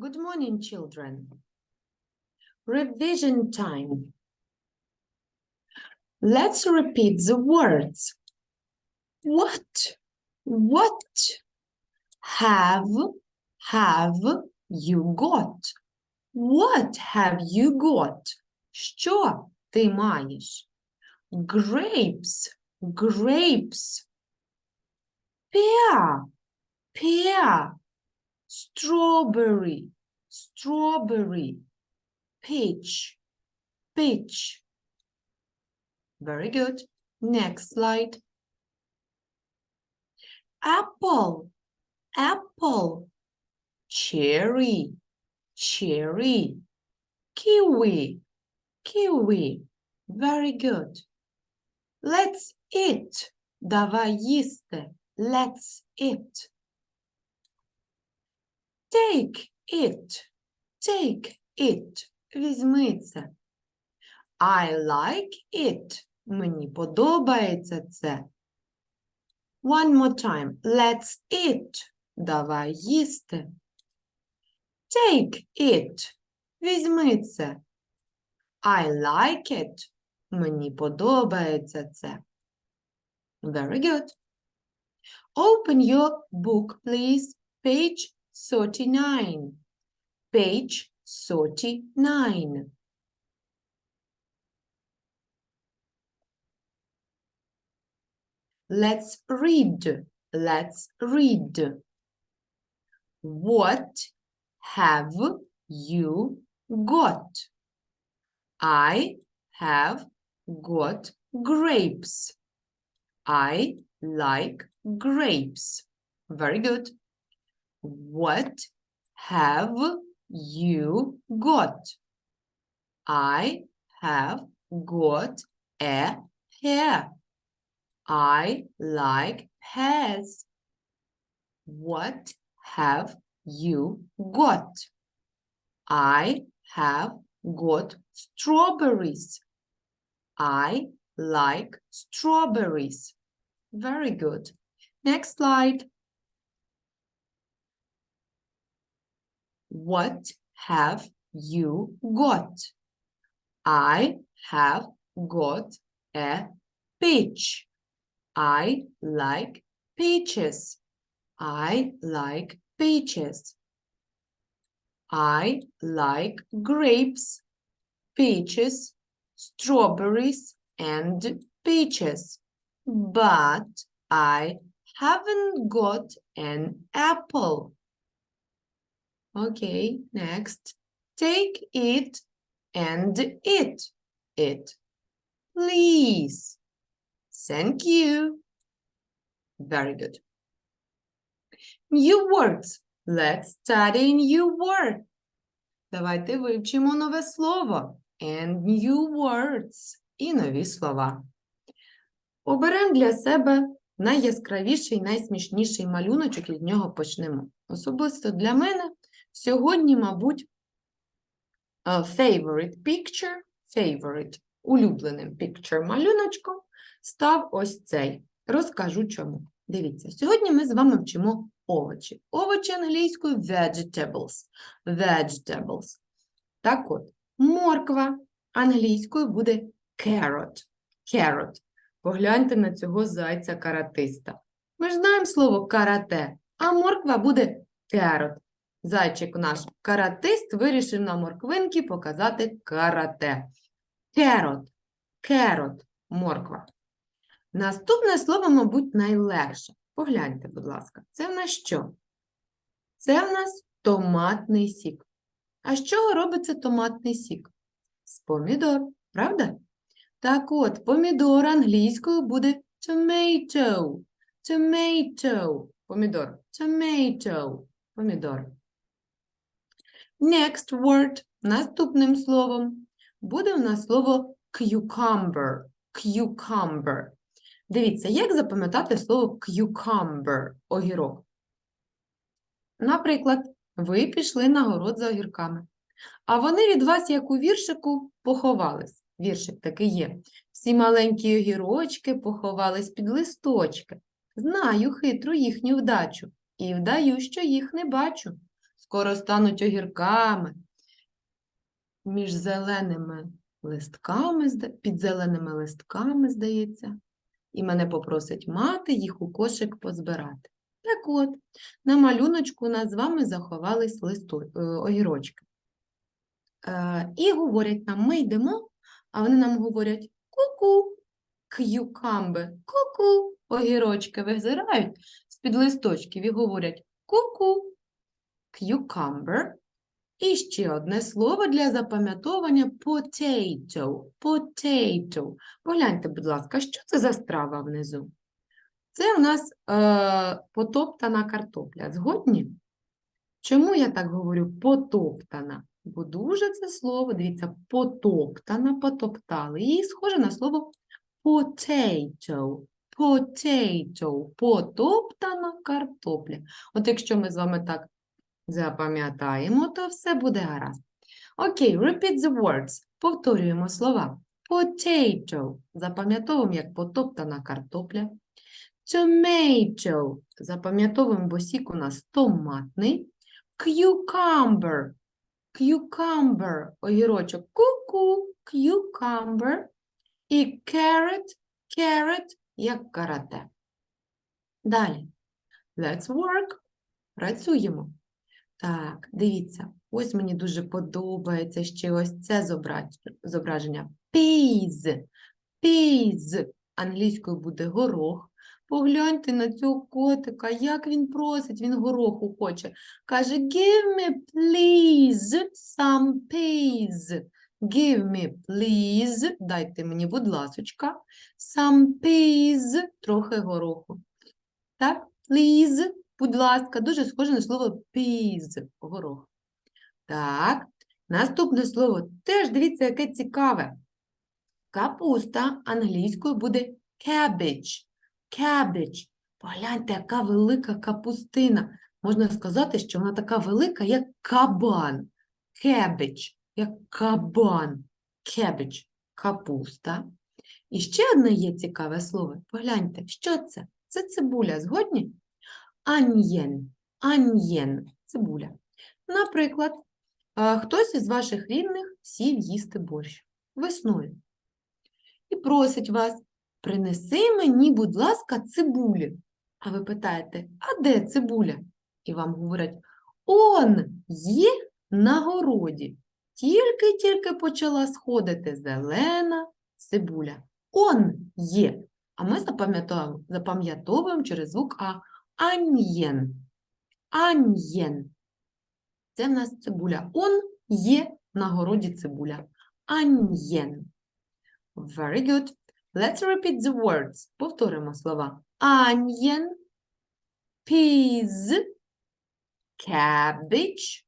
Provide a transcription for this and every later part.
Good morning, children. Revision time. Let's repeat the words. What? What have have you got? What have you got? Що ти маєш? Grapes, grapes. Pear, pear. Strawberry, strawberry. Peach, peach. Very good. Next slide. Apple, apple. Cherry, cherry. Kiwi, kiwi. Very good. Let's eat. Давай їсти. Let's eat. Take it. Take it. Візьми це. I like it. Мені подобається це. One more time. Let's eat. Давай їсти. Take it. Візьми це. I like it. Мені подобається це. Very good. Open your book, please. Page 39. Page 39. Let's read. Let's read. What have you got? I have got grapes. I like grapes. Very good. What have you got? I have got a pear. I like pears. What have you got? I have got strawberries. I like strawberries. Very good. Next slide. What have you got? I have got a peach. I like peaches. I like peaches. I like grapes, peaches, strawberries, and peaches. But I haven't got an apple. Okay, next. Take it and eat it. Please. Thank you. Very good. New words. Let's study new word. Давайте вивчимо нове слово. And new words. І нові слова. Оберемо для себе найяскравіший, найсмішніший малюночок і з нього почнемо. Особисто для мене сьогодні, мабуть, favorite picture, favorite, улюбленим picture малюночком став ось цей. Розкажу чому. Дивіться, сьогодні ми з вами вчимо овочі. Овочі англійською vegetables. Vegetables. Так от, морква англійською буде carrot. Carrot. Погляньте на цього зайця-каратиста. Ми ж знаємо слово карате, а морква буде carrot. Зайчик наш каратист вирішив на морквинки показати карате. Carrot. Carrot. Морква. Наступне слово, мабуть, найлегше. Погляньте, будь ласка, це в нас що? Це в нас томатний сік. А з чого робиться томатний сік? З помідор, правда? Так от, помідор англійською буде tomato. Tomato. Помідор. Tomato. Помідор. Next word. Наступним словом буде у нас слово cucumber. Cucumber. Дивіться, як запам'ятати слово cucumber – огірок. Наприклад, ви пішли на город за огірками, а вони від вас, як у віршику, поховались. Віршик такий є. Всі маленькі огірочки поховались під листочки. Знаю хитру їхню вдачу і вдаю, що їх не бачу. Скоро стануть огірками. Між зеленими листками, під зеленими листками, здається. І мене попросить мати їх у кошик позбирати. Так от, на малюночку у нас з вами заховались листо... е, огірочки. Е, і говорять нам, ми йдемо, а вони нам говорять ку-ку, к'юкамби, ку-ку. Огірочки визирають з-під листочків і говорять ку-ку, cucumber. І ще одне слово для запам'ятовування potato. Potato. Погляньте, будь ласка, що це за страва внизу? Це у нас е, потоптана картопля. Згодні? Чому я так говорю потоптана? Бо дуже це слово, дивіться, потоптана, потоптали. І схоже на слово potato. Potato. Потоптана картопля. От якщо ми з вами так запам'ятаємо, то все буде гаразд. Окей, repeat the words. Повторюємо слова. Potato. Запам'ятовуємо як потоптана картопля. Tomato. Запам'ятовуємо, бо сік у нас томатний. Cucumber. Cucumber. Огірочок. Ку-ку. Cucumber. І carrot. Carrot, як карате. Далі. Let's work. Працюємо. Так, дивіться, ось мені дуже подобається ще ось це зображення. Peas. Peas. Англійською буде горох. Погляньте на цього котика, як він просить, він гороху хоче. Каже, give me, please, some peas. Give me, please, дайте мені, будь ласочка, some peas, трохи гороху. Так, please, будь ласка, дуже схоже на слово peas, горох. Так, наступне слово теж дивіться, яке цікаве. Капуста англійською буде cabbage. Cabbage. Погляньте, яка велика капустина. Можна сказати, що вона така велика, як кабан. Cabbage, як кабан. Cabbage – капуста. І ще одне є цікаве слово. Погляньте, що це? Це цибуля, згодні? Аньєн. Аньєн. Цибуля. Наприклад, хтось із ваших рідних сів їсти борщ весною і просить вас, принеси мені, будь ласка, цибулі. А ви питаєте, а де цибуля? І вам говорять, он є на городі. Тільки-тільки почала сходити зелена цибуля. Он є. А ми запам'ятовуємо, запам'ятовуємо через звук А. Аньєн. Аньєн. Це в нас цибуля. Он є на городі цибуля. Аньєн. Very good. Let's repeat the words. Повторимо слова. Onion, peas, cabbage.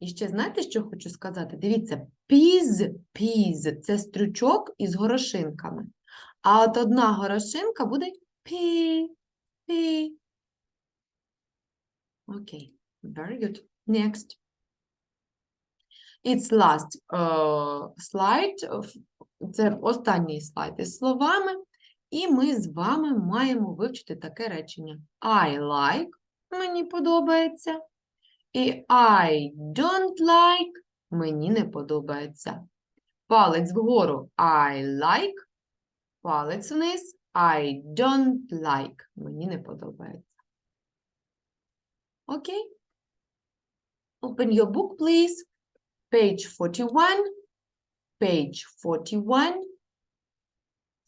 І ще знаєте, що хочу сказати? Дивіться, peas, peas – це стрючок із горошинками. А от одна горошинка буде pea, pea. Окей, very good. Next. It's last uh, slide. Це останній слайд із словами. І ми з вами маємо вивчити таке речення. I like, мені подобається. І I don't like, мені не подобається. Палець вгору I like, палець вниз I don't like, мені не подобається. Окей? Open your book, please. Page 41. Page 41.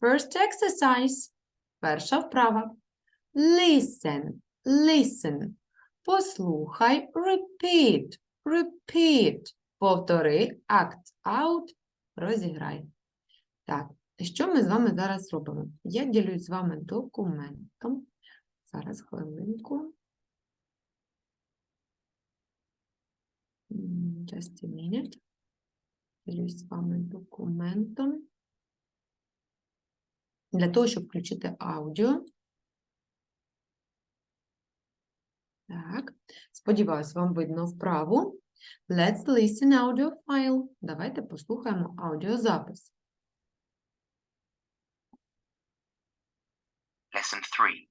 First exercise. Перша вправа. Listen, listen. Послухай, repeat, repeat. Повтори, act out, розіграй. Так, що ми з вами зараз робимо? Я ділюсь з вами документом. Зараз хвилинку. Just a minute. Ділюсь з вами документом. Для того, щоб включити аудіо. Так, сподіваюсь, вам видно вправу. Let's listen audio file. Давайте послухаємо аудіозапис. Lesson 3.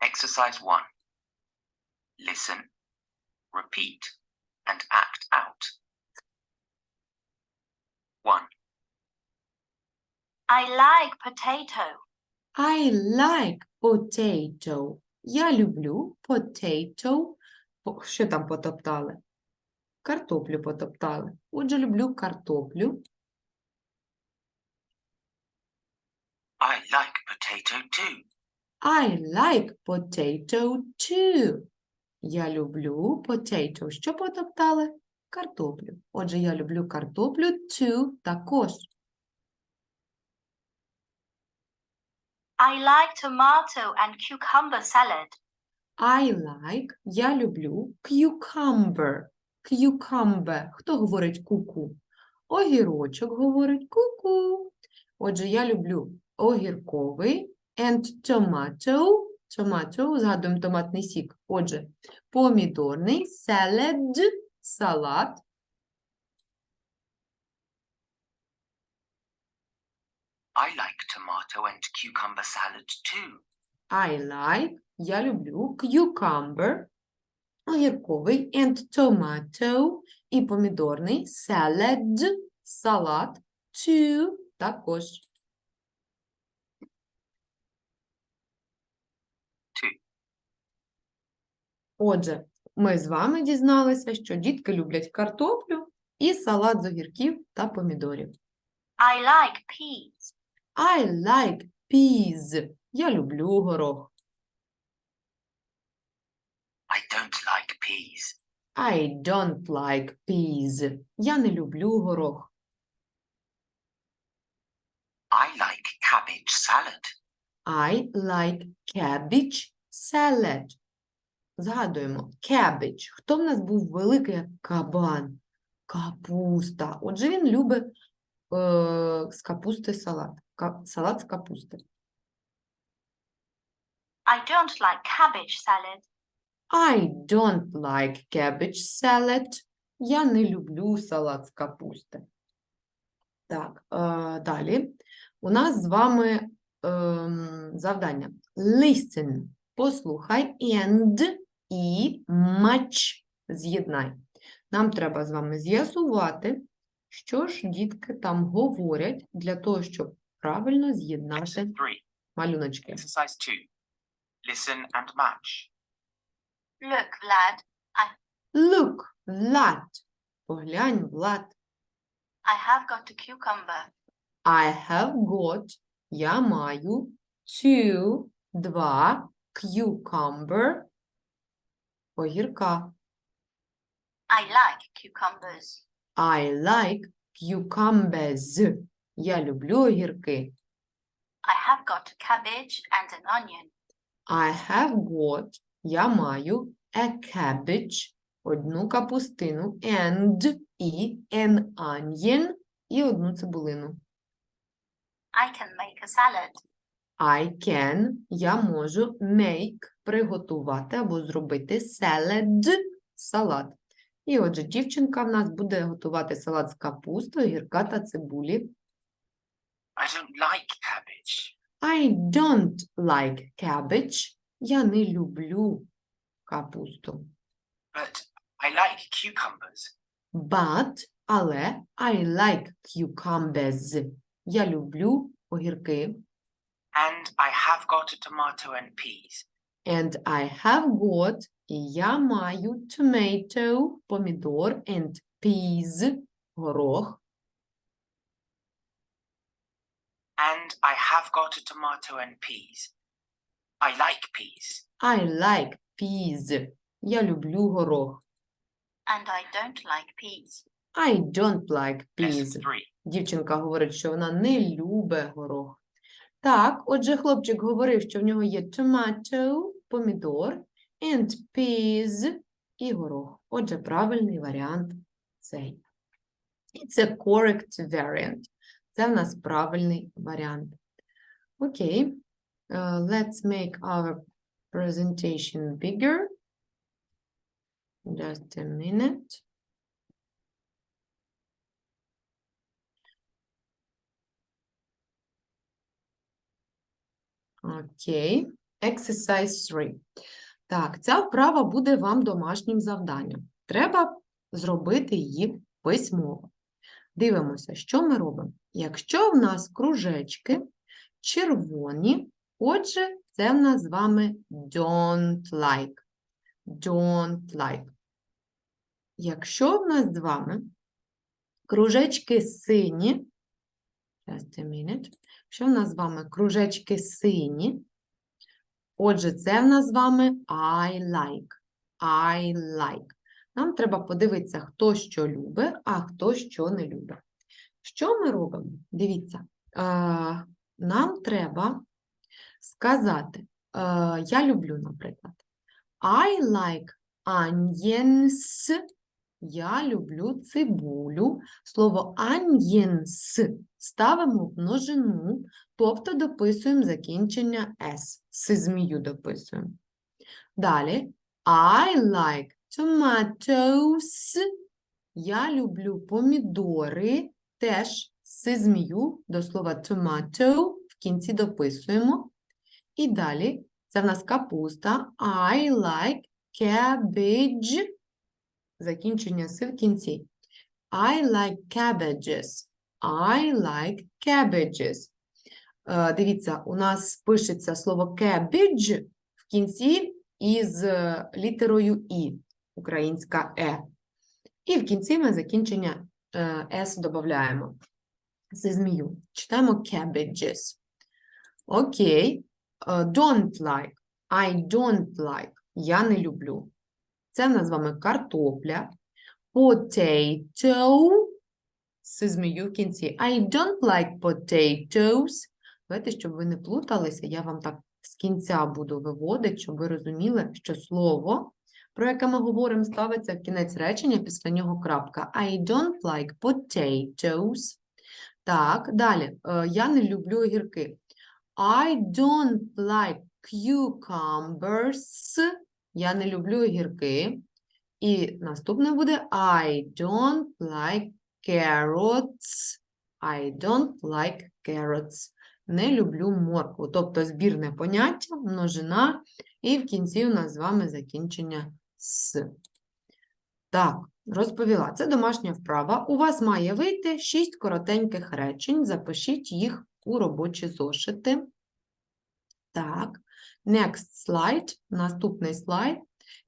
Exercise 1. Listen repeat, and act out. 1, I like potato. I like potato. Я люблю potato. По- Що там потоптали? Картоплю потоптали. Отже, люблю картоплю. I like potato too. I like potato too. Я люблю potato. Що потоптали? Картоплю. Отже, я люблю картоплю too також. I like tomato and cucumber salad. I like, я люблю cucumber. Cucumber. Хто говорить ку-ку? Огірочок говорить ку-ку. Отже, я люблю огірковий and tomato. Tomato, згадуємо томатний сік. Отже, помідорний salad, салат. I like tomato and cucumber salad too. I like, я люблю cucumber, огірковий and tomato і помідорний salad, салат, too, також. Отже, ми з вами дізналися, що дітки люблять картоплю і салат з огірків та помідорів. I like peas. I like peas. Я люблю горох. I don't like peas. I don't like peas. Я не люблю горох. I like cabbage salad. I like cabbage salad. Згадуємо, cabbage. Хто в нас був великий кабан? Капуста. Отже, він любить е, з капусти салат. Ка- салат з капусти. I don't like cabbage salad. I don't like cabbage salad. Я не люблю салат з капусти. Так, е, далі. У нас з вами ем, завдання. Listen. Послухай and і much з'єднай. Нам треба з вами з'ясувати, що ж дітки там говорять для того, щоб правильно з'єднати малюночки. Exercise 2. Listen and match. Look, Vlad, Look, Vlad. Поглянь, Влад. I have got a cucumber. I have got, я маю, two, два, cucumber, огірка. I like cucumbers. I like cucumbers. Я люблю огірки. I have got a cabbage and an onion. I have got, я маю, a cabbage, одну капустину, and, і, an onion, і одну цибулину. I can make a salad. I can, я можу make, приготувати або зробити salad, салат. І отже, дівчинка в нас буде готувати салат з капусти, огірка та цибулі. I don't like cabbage. I don't like cabbage. Я не люблю капусту. But I like cucumbers. But, але, I like cucumbers. Я люблю огірки. And I have got a tomato and peas. And I have got, і я маю tomato, помідор, and peas, горох. And I have got a tomato and peas. I like peas. I like peas. Я люблю горох. And I don't like peas. I don't like peas. Lesson 3. Дівчинка говорить, що вона не любить горох. Так, отже, хлопчик говорив, що в нього є tomato, помідор, and peas і горох. Отже, правильний варіант цей. І це correct variant. Це в нас правильний варіант. Окей. Uh, let's make our presentation bigger. Just a minute. Окей. Exercise 3. Так, ця вправа буде вам домашнім завданням. Треба зробити її письмово. Дивимося, що ми робимо. Якщо в нас кружечки червоні, отже, це в нас з вами don't like. Don't like. Якщо в нас з вами кружечки сині, just a minute, якщо в нас з вами кружечки сині, отже, це в нас з вами I like. I like. Нам треба подивитися, хто що любить, а хто що не любить. Що ми робимо? Дивіться, е, нам треба сказати, е, я люблю, наприклад, I like onions. Я люблю цибулю. Слово onions ставимо множину, тобто дописуємо закінчення s. Си змію дописуємо. Далі I like tomatoes. Я люблю помідори. Теж си змію до слова tomato в кінці дописуємо. І далі це в нас капуста. I like cabbage. Закінчення си в кінці. I like cabbages. I like cabbages. Е, Дивіться, у нас пишеться слово cabbage в кінці із е, літерою І, українська Е. І в кінці ми закінчення е, С додаємо. Зі змію. Читаємо cabbages. Окей. Don't like. I don't like. Я не люблю. Це в нас з вами картопля. Potato. Змію в кінці. I don't like potatoes. Давайте, щоб ви не плуталися, я вам так з кінця буду виводити, щоб ви розуміли, що слово, про яке ми говоримо, ставиться в кінець речення, після нього крапка. I don't like potatoes. Так, далі. Е, Я не люблю огірки. I don't like cucumbers. Я не люблю огірки. І наступне буде I don't like carrots. I don't like carrots. Не люблю моркву. Тобто збірне поняття, множина, і в кінці у нас з вами закінчення с. Так, розповіла. Це домашня вправа. У вас має вийти 6 коротеньких речень. Запишіть їх у робочі зошити. Так, next slide. Наступний слайд.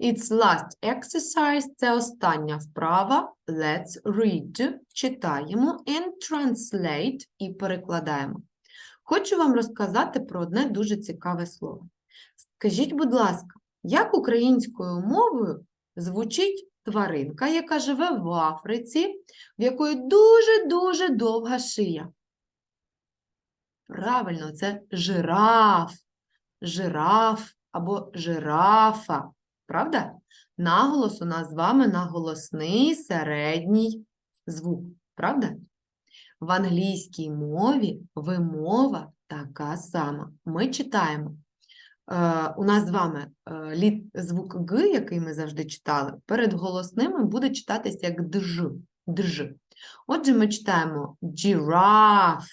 It's last exercise. Це остання вправа. Let's read. Читаємо and translate і перекладаємо. Хочу вам розказати про одне дуже цікаве слово. Скажіть, будь ласка, як українською мовою звучить тваринка, яка живе в Африці, в якої дуже-дуже довга шия? Правильно, це жираф, жираф або жирафа. Правда? Наголос у нас з вами на голосний середній звук. Правда? В англійській мові вимова така сама. Ми читаємо. Е, у нас з вами е, літ, звук Г, який ми завжди читали, перед голосними буде читатися як дж. дж. Отже, ми читаємо giraffe,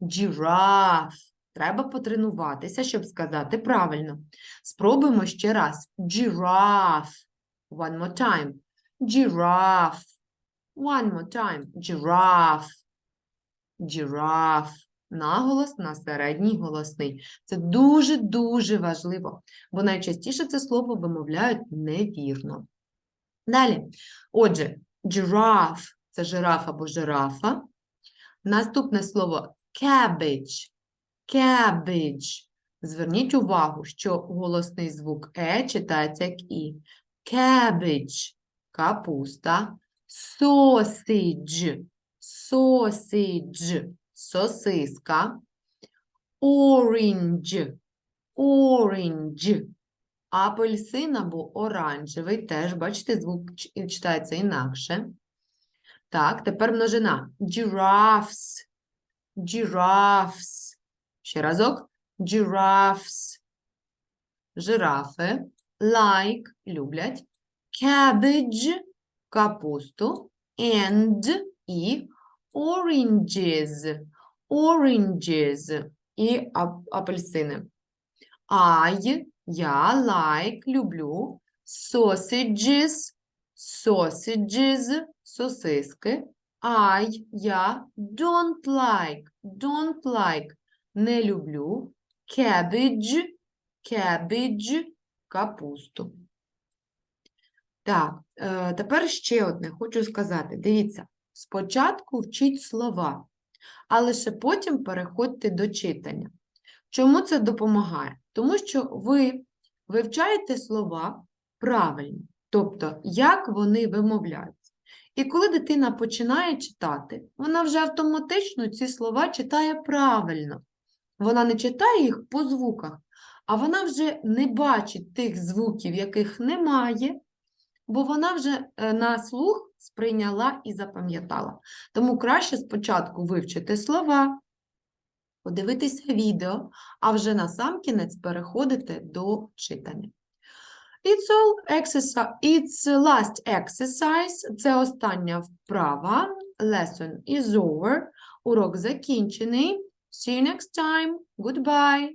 giraffe. Треба потренуватися, щоб сказати правильно. Спробуємо ще раз. Giraffe. One more time. Giraffe. One more time. Giraffe. Giraffe. Наголос на середній голосний. Це дуже-дуже важливо, бо найчастіше це слово вимовляють невірно. Далі. Отже, giraffe – це жираф або жирафа. Наступне слово cabbage. Cabbage. Зверніть увагу, що голосний звук е читається як і. Cabbage – капуста. Sausage. Sausage. Сосиска. Orange. Orange. Апельсин або оранжевий. Теж, бачите, звук читається інакше. Так, тепер множина. Giraffes. Giraffes. Ще разок. Giraffes. Жирафи. Like. Люблять. Cabbage. Капусту. And. І. Oranges. Oranges. І ап- апельсини. I. Я like, люблю. Sausages, sausages, сосиски. I, я don't like, don't like, не люблю. Cabbage, cabbage, капусту. Так, е, тепер ще одне хочу сказати. Дивіться, спочатку вчіть слова, а лише потім переходьте до читання. Чому це допомагає? Тому що ви вивчаєте слова правильно, тобто як вони вимовляються. І коли дитина починає читати, вона вже автоматично ці слова читає правильно. Вона не читає їх по звуках, а вона вже не бачить тих звуків, яких немає, бо вона вже е, на слух сприйняла і запам'ятала. Тому краще спочатку вивчити слова, подивитися відео, а вже насамкінець переходити до читання. It's all. It's last exercise. Це остання вправа. Lesson is over. Урок закінчений. See you next time. Goodbye.